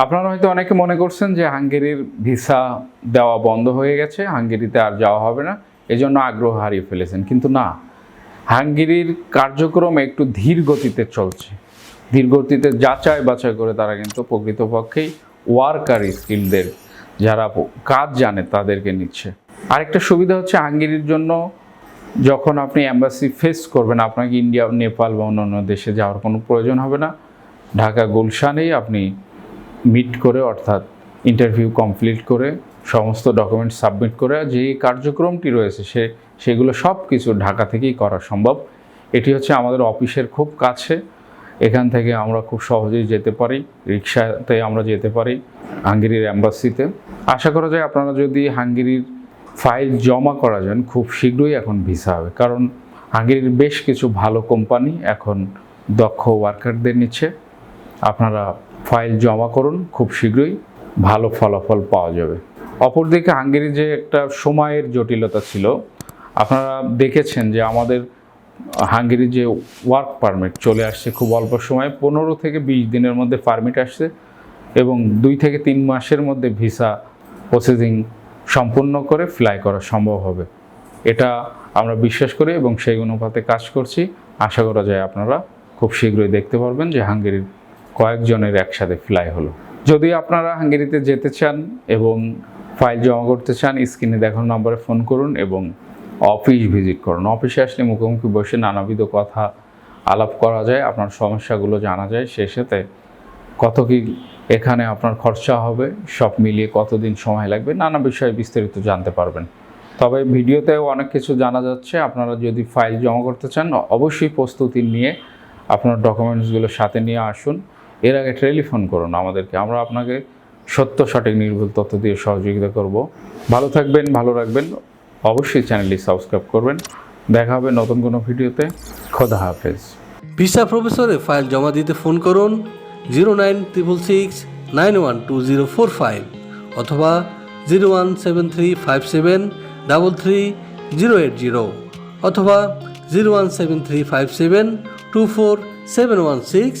আপনারা হয়তো অনেকে মনে করছেন যে হাঙ্গেরির ভিসা দেওয়া বন্ধ হয়ে গেছে, হাঙ্গেরিতে আর যাওয়া হবে না, এজন্য আগ্রহ হারিয়ে ফেলেছেন। কিন্তু না, হাঙ্গেরির কার্যক্রম একটু ধীর গতিতে চলছে। ধীর গতিতে যাচাই বাছাই করে তারা কিন্তু প্রকৃতপক্ষেই ওয়ার্কার স্কিলদের যারা কাজ জানে তাদেরকে নিচ্ছে। আরেকটা সুবিধা হচ্ছে হাঙ্গেরির জন্য যখন আপনি অ্যাম্বাসি ফেস করবেন, আপনাকে ইন্ডিয়া, নেপাল বা অন্যান্য দেশে যাওয়ার কোনো প্রয়োজন হবে না। ঢাকা গুলশানেই আপনি মিট করে, অর্থাৎ ইন্টারভিউ কমপ্লিট করে, সমস্ত ডকুমেন্ট সাবমিট করে যে কার্যক্রমটি রয়েছে সে, সেগুলো সব কিছু ঢাকা থেকেই করা সম্ভব। এটি হচ্ছে আমাদের অফিসের খুব কাছে। এখান থেকে আমরা খুব সহজেই যেতে পারি, রিক্সাতে আমরা যেতে পারি, হাঙ্গেরির অ্যাম্বাসিতে আশা করা যায় আপনারা যদি হাঙ্গেরির ফাইল জমা করা যান, খুব শীঘ্রই এখন ভিসা হবে, কারণ হাঙ্গেরির বেশ কিছু ভালো কোম্পানি এখন দক্ষ ওয়ার্কারদের নিচ্ছে। আপনারা ফাইল জমা করুন, খুব শীঘ্রই ভালো ফলাফল পাওয়া যাবে। অপরদিকে হাঙ্গেরি যে একটা সময়ের জটিলতা ছিল, আপনারা দেখেছেন যে আমাদের হাঙ্গেরি যে ওয়ার্ক পারমিট চলে আসছে খুব অল্প সময়ে, পনেরো থেকে বিশ দিনের মধ্যে পারমিট আসছে এবং দুই থেকে তিন মাসের মধ্যে ভিসা প্রসেসিং সম্পূর্ণ করে ফ্লাই করা সম্ভব হবে। এটা আমরা বিশ্বাস করি এবং সেই অনুপাতে কাজ করছি। আশা করা যায় আপনারা খুব শীঘ্রই দেখতে পারবেন যে হাঙ্গেরির কয়েকজনের একসাথে ফ্লাই হলো। যদি আপনারা হাঙ্গেরিতে যেতে চান এবং ফাইল জমা করতে চান স্ক্রিনে দেখানো নম্বরে ফোন করুন এবং অফিস ভিজিট করুন। অফিসে আসলে মুখোমুখি বসে নানাবিধ কথা আলাপ করা যায়, আপনার সমস্যাগুলো জানা যায় সে সাথে কত কি এখানে আপনার খরচা হবে, সব মিলিয়ে কতদিন সময় লাগবে, নানা বিষয়ে বিস্তারিত জানতে পারবেন। তবে ভিডিওতেও অনেক কিছু জানা যাচ্ছে, আপনারা যদি ফাইল জমা করতে চান, অবশ্যই প্রস্তুতি নিয়ে আপনার ডকুমেন্টসগুলো সাথে নিয়ে আসুন। এর আগে টেলিফোন করুন আমাদেরকে, আমরা আপনাকে সত্য, সঠিক, নির্ভুল তথ্য দিয়ে সহযোগিতা করব। ভালো থাকবেন, ভালো রাখবেন। অবশ্যই চ্যানেলটি সাবস্ক্রাইব করবেন। দেখা হবে নতুন কোনো ভিডিওতে। খোদা হাফেজ। ভিসা প্রফেসরে ফাইল জমা দিতে ফোন করুন zero nine triple six, nine one, two zero four five অথবা zero one seven three five seven, double three, zero eight zero অথবা zero one seven three five seven, two four seven one six